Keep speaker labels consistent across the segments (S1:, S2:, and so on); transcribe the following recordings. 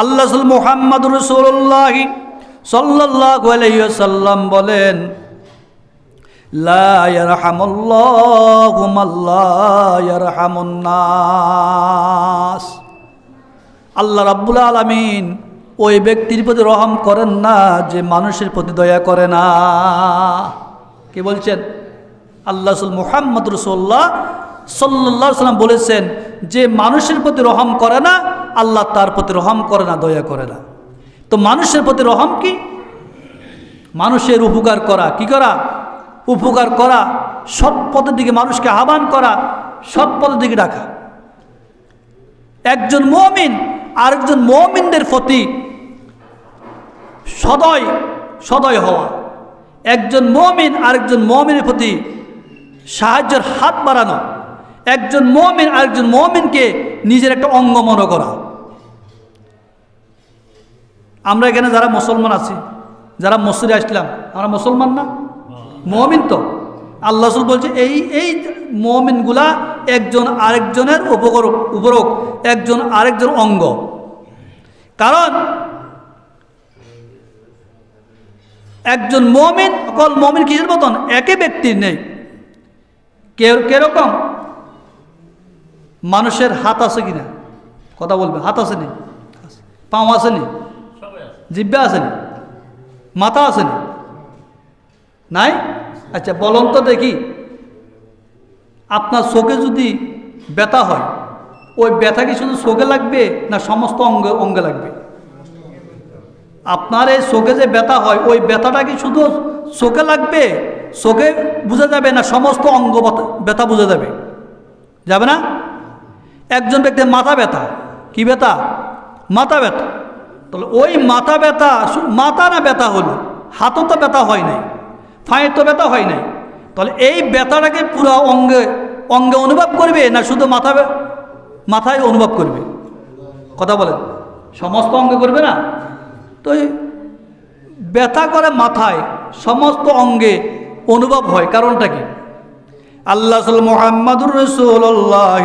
S1: আল্লাহ মোহাম্মদ রসুল্লাহ সাল্লাহ আলাইসাল্লাম বলেন আল্লাহ রাব্বুল আলামিন ওই ব্যক্তির প্রতি রহম করেন না যে মানুষের প্রতি দয়া করে না। কি বলছেন? আল্লাহ মুহাম্মদ রসুল্লাহ সাল্লাহ সাল্লাম বলেছেন যে মানুষের প্রতি রহম করে না, আল্লাহ তার প্রতি রহম করে না, দয়া করে না। তো মানুষের প্রতি রহম কি? মানুষের উপকার করা, কি করা? উপকার করা, সৎ পথের দিকে মানুষকে আহ্বান করা, সৎ পথের দিকে ডাকা। একজন মমিন আরেকজন মমিনদের প্রতি সদয় সদয় হওয়া। একজন মমিন আরেকজন মমিনের প্রতি সাহায্যের হাত বাড়ানো। একজন মমিন আরেকজন মমিনকে নিজের একটা অঙ্গ মনে করা। আমরা এখানে যারা মুসলমান আছি, যারা মসজিদে আসলাম, আমরা মুসলমান না? মমিন তো। আল্লাহ বলছে, এই এই মমিনগুলা একজন আরেকজনের উপকর উপরক একজন আরেকজন অঙ্গ। কারণ, একজন মমিন, অকল মমিন কিসের মতন? একে ব্যক্তির নেই। কেরকম? মানুষের হাত আছে কিনা? কথা বলবে হাত আছে নি? পাও আছে নি? জিব্বা আসেনি মাথা আসেনি নাই? আচ্ছা বলুন তো দেখি আপনার চোখে যদি ব্যথা হয় ওই ব্যথা কি শুধু চোখে লাগবে না সমস্ত অঙ্গে অঙ্গে লাগবে? আপনার এই চোখে যে ব্যথা হয় ওই ব্যথাটা কি শুধু চোখে লাগবে? চোখে বোঝা যাবে না সমস্ত অঙ্গ ব্যথা বোঝা যাবে। যাবে না? একজন ব্যক্তির মাথা ব্যথা। কি ব্যথা? মাথা ব্যথা। তাহলে ওই মাথা ব্যথা মাথা না ব্যথা হলো, হাতও তো ব্যথা হয় নাই ফাঁয়ে তো ব্যথা হয় নাই। তাহলে এই ব্যথাটাকে পুরো অঙ্গে অঙ্গে অনুভব করবে না শুধু মাথা মাথায় অনুভব করবে? কথা বলেন। সমস্ত অঙ্গে করবে না? তো ব্যথা করে মাথায় সমস্ত অঙ্গে অনুভব হয়, কারণটা কি? আল্লাহ মোহাম্মদুর রসুল্লাহ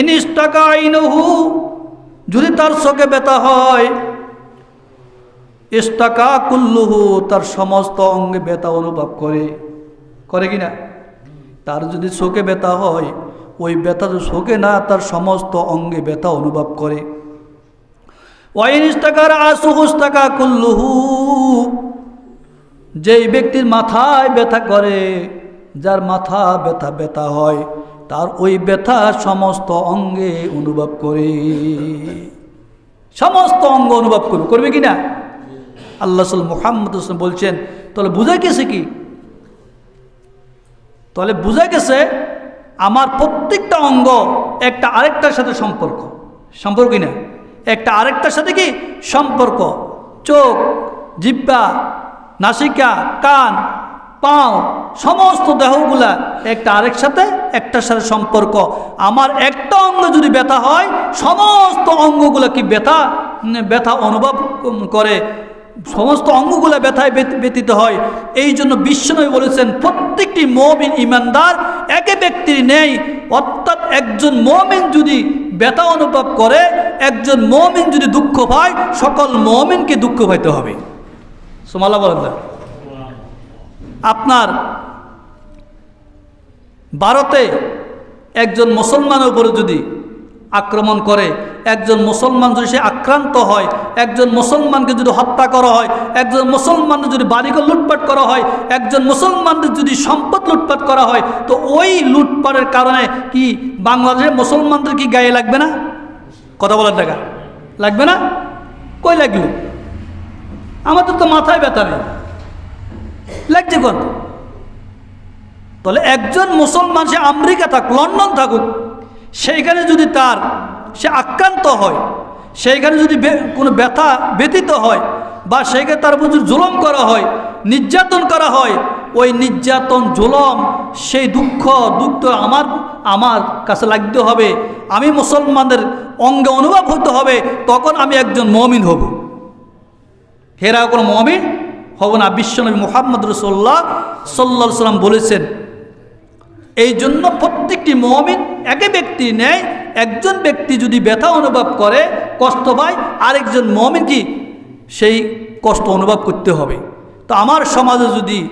S1: ইনিস্টাকা আইনহু, যদি তার চোখে ব্যথা হয় ইস্টাকা কুল্লুহু, তার সমস্ত অঙ্গে ব্যথা অনুভব করে। করে কিনা তার যদি চোখে ব্যথা হয়, ওই ব্যথা তো চোখে না, তার সমস্ত অঙ্গে ব্যথা অনুভব করে। ওয়াইনিস্টাকার আসুহুস্তাকা কুল্লুহু, যেই ব্যক্তির মাথায় ব্যথা করে, যার মাথা ব্যথা ব্যথা হয় তার ওই ব্যথা সমস্ত অঙ্গে অনুভব করে। সমস্ত অঙ্গ অনুভব করবে। করবে কি না? আল্লাহ মোহাম্মদ হোসেন বলছেন, তাহলে বুঝা গেছে কি? তাহলে বুঝা গেছে আমার প্রত্যেকটা অঙ্গ একটা আরেকটার সাথে সম্পর্ক। সম্পর্ক না? একটা আরেকটার সাথে কি? সম্পর্ক। চোখ, জিব্বা, নাসিকা, কান, পাও, সমস্ত দেহগুলা একটা আরেক সাথে একটার সাথে সম্পর্ক। আমার একটা অঙ্গ যদি ব্যথা হয়, সমস্ত অঙ্গগুলো কি ব্যথা? ব্যথা অনুভব করে। সমস্ত অঙ্গগুলো ব্যথায় ব্যতীত হয়। এই জন্য বিশ্বনবী বলেছেন, প্রত্যেকটি মমিন ইমানদার একে ব্যক্তির নেই। অর্থাৎ একজন মমিন যদি ব্যথা অনুভব করে, একজন মমিন যদি দুঃখ পায়, সকল মমিনকে দুঃখ পাইতে হবে। সোমালা বলেন আপনার ভারতে একজন মুসলমানের উপরে যদি আক্রমণ করে, একজন মুসলমান যদি সে আক্রান্ত হয়, একজন মুসলমানকে যদি হত্যা করা হয়, একজন মুসলমানদের যদি বাড়িকে লুটপাট করা হয়, একজন মুসলমানদের যদি সম্পদ লুটপাট করা হয়, তো ওই লুটপাটের কারণে কি বাংলাদেশের মুসলমানদের কি গায়ে লাগবে না? কথা বলার টাকা লাগবে না? কই লাগল? আমাদের তো মাথায় ব্যথা নেই। লাগছে কোন? তাহলে একজন মুসলমান, সে আমেরিকা থাকুক, লন্ডন থাকুক, সেইখানে যদি তার, সে আক্রান্ত হয়, সেইখানে যদি কোনো ব্যথা ব্যতীত হয় বা সেইখানে তার উপর জুলম করা হয়, নির্যাতন করা হয়, ওই নির্যাতন, জুলম, সেই দুঃখ দুঃখ আমার আমার কাছে লাগতে হবে। আমি মুসলমানদের অঙ্গে অনুভব হতে হবে, তখন আমি একজন মমিন হব। হেরা কোনো মমিন হব না। বিশ্বনবী মোহাম্মদ রসোল্লাহ সাল্লা সাল্লাম বলেছেন এই জন্য প্রত্যেকটি মমিন একে ব্যক্তি নেয় একজন ব্যক্তি যদি ব্যথা অনুভব করে, কষ্ট পায়, আরেকজন মমিন কি সেই কষ্ট অনুভব করতে হবে। তো আমার সমাজে যদি,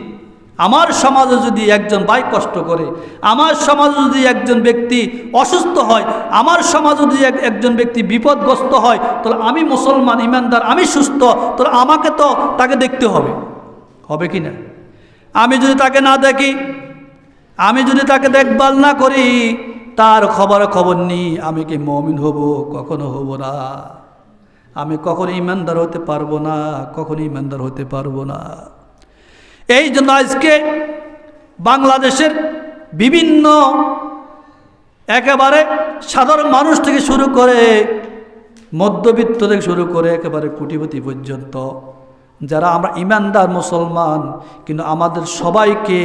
S1: আমার সমাজে যদি একজন ভাই কষ্ট করে, আমার সমাজে যদি একজন ব্যক্তি অসুস্থ হয়, আমার সমাজে যদি এক- একজন ব্যক্তি বিপদগ্রস্ত হয়, তাহলে আমি মুসলমান, ইমানদার, আমি সুস্থ, তাহলে আমাকে তো তাকে দেখতে হবে। হবে কি না? আমি যদি তাকে না দেখি আমি যদি তাকে দেখভাল না করি, তার খবর খবর নিই আমি কি মমিন হব? কখনো হব না। আমি কখনো ইমানদার হতে পারব না, কখনো ইমানদার হতে পারব না। এই জন্য আজকে বাংলাদেশের বিভিন্ন একেবারে সাধারণ মানুষ থেকে শুরু করে, মধ্যবিত্ত থেকে শুরু করে একেবারে কোটিপতি পর্যন্ত যারা আমরা ইমানদার মুসলমান, কিন্তু আমাদের সবাইকে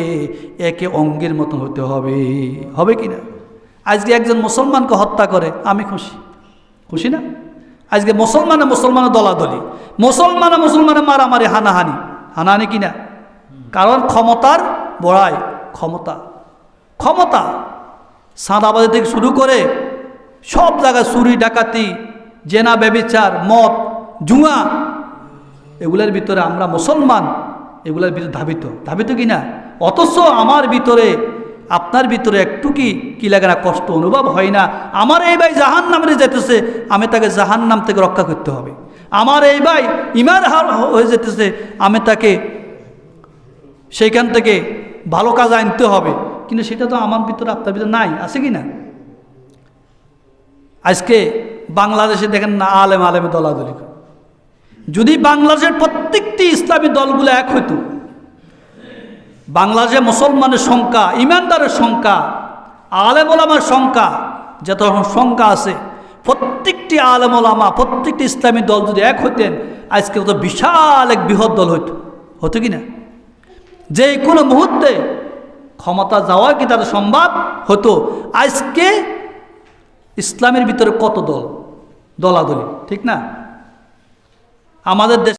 S1: একে অঙ্গের মতো হতে হবে। হবে কি না? আজকে একজন মুসলমানকে হত্যা করে, আমি খুশি। খুশি না? আজকে মুসলমানে মুসলমানের দলাদলি, মুসলমানে মুসলমানের মারামারি, হানাহানি। হানাহানি কি না? কারণ ক্ষমতার বড়াই, ক্ষমতা। ক্ষমতা সাদাবাজি থেকে শুরু করে সব জায়গায় চুরি, ডাকাতি, জেনা, ব্যবিচার, মদ, জুয়া এগুলোর ভিতরে আমরা মুসলমান, এগুলোর ভিতরে ধাবিত। ধাবিত কি না অথচ আমার ভিতরে, আপনার ভিতরে একটু কি কি লাগে না কষ্ট অনুভব হয় না? আমার এই ভাই জাহান নামে যেতেছে আমি তাকে জাহান নাম থেকে রক্ষা করতে হবে। আমার এই ভাই ইমান হার হয়ে যেতেছে আমি তাকে সেইখান থেকে ভালো কাজ আনতে হবে। কিন্তু সেটা তো আমার ভিতরে, আপনার ভিতরে নাই, আছে কি না আজকে বাংলাদেশে দেখেন না, আলেম, আলেমে দলাদলি করে। যদি বাংলাদেশের প্রত্যেকটি ইসলামী দলগুলো এক হইতো, বাংলাদেশে মুসলমানের সংখ্যা, ইমানদারের সংখ্যা, আলেমোলামার সংখ্যা, যত সংখ্যা আছে, প্রত্যেকটি আলেমোলামা, প্রত্যেকটি ইসলামী দল যদি এক হইতেন, আজকে তো বিশাল এক বৃহৎ দল হইত। হতো কি না? যে কোনো মুহূর্তে ক্ষমতা যাওয়া কি তাদের সম্ভব হতো? আজকে ইসলামের ভিতরে কত দল? দলাদলি, ঠিক না? আমাদের দেশ